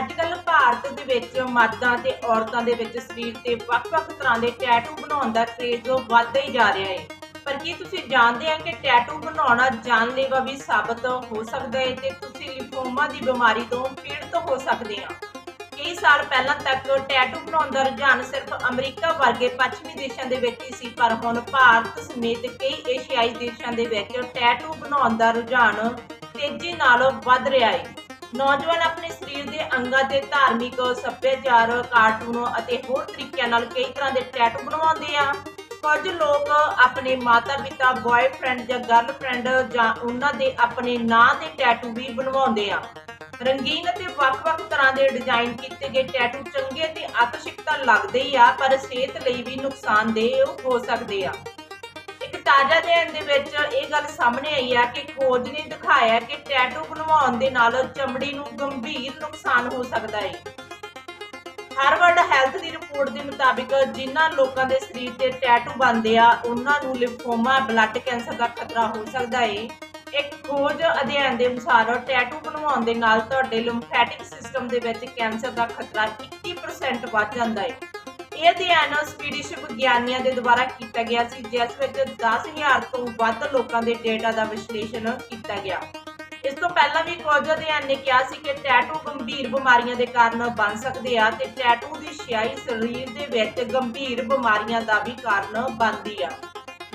ਅੱਜ ਕੱਲ ਭਾਰਤ ਦੇ ਵਿੱਚ ਮਰਦਾਂ ਤੇ ਔਰਤਾਂ ਦੇ ਵਿੱਚ ਸਰੀਰ ਤੇ ਵੱਖ-ਵੱਖ ਤਰ੍ਹਾਂ ਦੇ ਟੈਟੂ ਬਣਾਉਣ ਦਾ ਕ੍ਰੇਜ਼ ਵੱਧਦਾ ਹੀ ਜਾ ਰਿਹਾ ਹੈ। ਪਰ ਕੀ ਤੁਸੀਂ ਜਾਣਦੇ ਹੋ ਕਿ ਟੈਟੂ ਬਣਾਉਣਾ ਜਾਨਲੇਵਾ ਵੀ ਸਾਬਤ ਹੋ ਸਕਦਾ ਹੈ ਤੇ ਤੁਸੀਂ ਲਿਫੋਮਾ ਦੀ ਬਿਮਾਰੀ ਤੋਂ ਪੀੜਤ ਹੋ ਸਕਦੇ ਆ ਕਈ ਸਾਲ ਪਹਿਲਾਂ ਤੱਕ ਟੈਟੂ ਬਣਾਉਣ ਦਾ ਰੁਝਾਨ ਸਿਰਫ ਅਮਰੀਕਾ ਵਰਗੇ ਪੱਛਮੀ ਦੇਸ਼ਾਂ ਦੇ ਵਿੱਚ ਹੀ ਸੀ, ਪਰ ਹੁਣ ਭਾਰਤ ਸਮੇਤ ਕਈ ਏਸ਼ੀਆਈ ਦੇਸ਼ਾਂ ਦੇ ਵਿੱਚ ਟੈਟੂ ਬਣਾਉਣ ਦਾ ਰੁਝਾਨ ਤੇਜ਼ੀ ਨਾਲ ਵੱਧ ਰਿਹਾ ਹੈ। ਨੌਜਵਾਨ ਆਪਣੇ ਸਰੀਰ ਦੇ ਅੰਗਾਂ ਤੇ ਧਾਰਮਿਕ ਸੱਭਿਆਚਾਰ, ਕਾਰਟੂਨ ਅਤੇ ਹੋਰ ਤਰੀਕਿਆਂ ਨਾਲ ਕਈ ਤਰ੍ਹਾਂ ਦੇ ਟੈਟੂ ਬਣਵਾਉਂਦੇ ਆ। ਕੁਝ ਲੋਕ ਆਪਣੇ ਮਾਤਾ-ਪਿਤਾ ਬॉयਫ੍ਰੈਂਡ ਜਾਂ ਗਰਲਫ੍ਰੈਂਡ ਜਾਂ ਉਹਨਾਂ ਦੇ ਆਪਣੇ ਨਾਂ ਦੇ ਟੈਟੂ ਵੀ ਬਣਵਾਉਂਦੇ ਆ। ਰੰਗੀਨ ਅਤੇ ਵੱਖ-ਵੱਖ ਤਰ੍ਹਾਂ ਦੇ ਡਿਜ਼ਾਈਨ ਕੀਤੇ ਗਏ ਟੈਟੂ ਚੰਗੇ ਤੇ ਆਕਰਸ਼ਕ ਤਾਂ ਲੱਗਦੇ ਹੀ ਆ, ਪਰ ਸਿਹਤ ਲਈ ਵੀ ਨੁਕਸਾਨਦੇਹ ਹੋ ਸਕਦੇ ਆ। ਇੱਕ ਤਾਜ਼ਾ ਅਧਿਐਨ ਦੇ ਵਿੱਚ ਇਹ ਗੱਲ ਸਾਹਮਣੇ ਆਈ ਹੈ ਕਿ ਖੋਜ ਨੇ ਦਿਖਾਇਆ ਕਿ ਟੈਟੂ ਬਣਵਾਉਣ ਦੇ ਨਾਲ ਚਮੜੀ ਨੂੰ ਗੰਭੀਰ ਨੁਕਸਾਨ ਹੋ ਸਕਦਾ ਹੈ। ਹਾਰਵਰਡ ਹੈਲਥ ਦੀ ਰਿਪੋਰਟ ਦੇ ਮੁਤਾਬਿਕ ਜਿਨ੍ਹਾਂ ਲੋਕਾਂ ਦੇ ਸਰੀਰ ਤੇ ਟੈਟੂ ਬਣਦੇ ਆ, ਉਹਨਾਂ ਨੂੰ ਲਿਫੋਮਾ ਬਲੱਡ ਕੈਂਸਰ ਦਾ ਖਤਰਾ ਹੋ ਸਕਦਾ ਹੈ। ਇੱਕ ਖੋਜ ਅਧਿਐਨ ਦੇ ਅਨੁਸਾਰ ਟੈਟੂ ਬਣਵਾਉਣ ਦੇ ਨਾਲ ਤੁਹਾਡੇ ਲਿੰਫੈਟਿਕ ਸਿਸਟਮ ਦੇ ਵਿੱਚ ਕੈਂਸਰ ਦਾ ਖਤਰਾ 21% ਵੱਧ ਜਾਂਦਾ ਹੈ। ਇਹ ਅਧਿਐਨ ਸਵੀਡਿਸ਼ ਵਿਗਿਆਨੀਆਂ ਦੇ ਦੁਆਰਾ ਕੀਤਾ ਗਿਆ ਸੀ, ਜਿਸ ਵਿੱਚ 10000 ਤੋਂ ਵੱਧ ਲੋਕਾਂ ਦੇ ਡੇਟਾ ਦਾ ਵਿਸ਼ਲੇਸ਼ਣ ਕੀਤਾ ਗਿਆ। ਇਸ ਤੋਂ ਪਹਿਲਾਂ ਵੀ ਕੁਝ ਅਧਿਐਨ ਨੇ ਕਿਹਾ ਸੀ ਕਿ ਟੈਟੂ ਗੰਭੀਰ ਬਿਮਾਰੀਆਂ ਦੇ ਕਾਰਨ ਬਣ ਸਕਦੇ ਆ ਤੇ ਟੈਟੂ ਦੀ ਸਿਆਹੀ ਸਰੀਰ ਦੇ ਵਿੱਚ ਗੰਭੀਰ ਬਿਮਾਰੀਆਂ ਦਾ ਵੀ ਕਾਰਨ ਬਣਦੀ ਆ।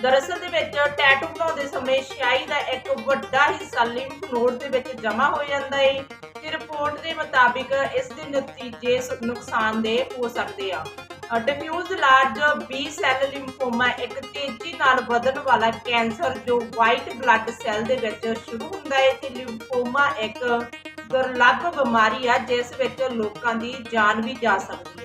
ਦਰਅਸਲ ਦੇ ਵਿੱਚ ਟੈਟੂ ਬਣਾਉਂਦੇ ਸਮੇਂ ਸਿਆਹੀ ਦਾ ਇੱਕ ਵੱਡਾ ਹਿੱਸਾ ਲਿੰਫ ਨੋਡ ਦੇ ਵਿੱਚ ਜਮ੍ਹਾਂ ਹੋ ਜਾਂਦਾ ਹੈ ਤੇ ਰਿਪੋਰਟ ਦੇ ਮੁਤਾਬਿਕ ਇਸ ਦੇ ਨਤੀਜੇ ਸ- ਨੁਕਸਾਨਦੇਹ ਹੋ ਸਕਦੇ ਆ। Diffuse large B cell lymphoma ਇੱਕ ਤੇਜ਼ੀ ਨਾਲ ਵਧਣ ਵਾਲਾ ਕੈਂਸਰ ਜੋ ਵਾਈਟ ਬਲੱਡ ਸੈੱਲ ਦੇ ਵਿੱਚ ਸ਼ੁਰੂ ਹੁੰਦਾ ਹੈ ਤੇ ਲਿੰਫੋਮਾ ਇੱਕ ਦੁਰਲੱਭ ਬਿਮਾਰੀ ਆ, ਜਿਸ ਵਿੱਚ ਲੋਕਾਂ ਦੀ ਜਾਨ ਵੀ ਜਾ ਸਕਦੀ ਹੈ।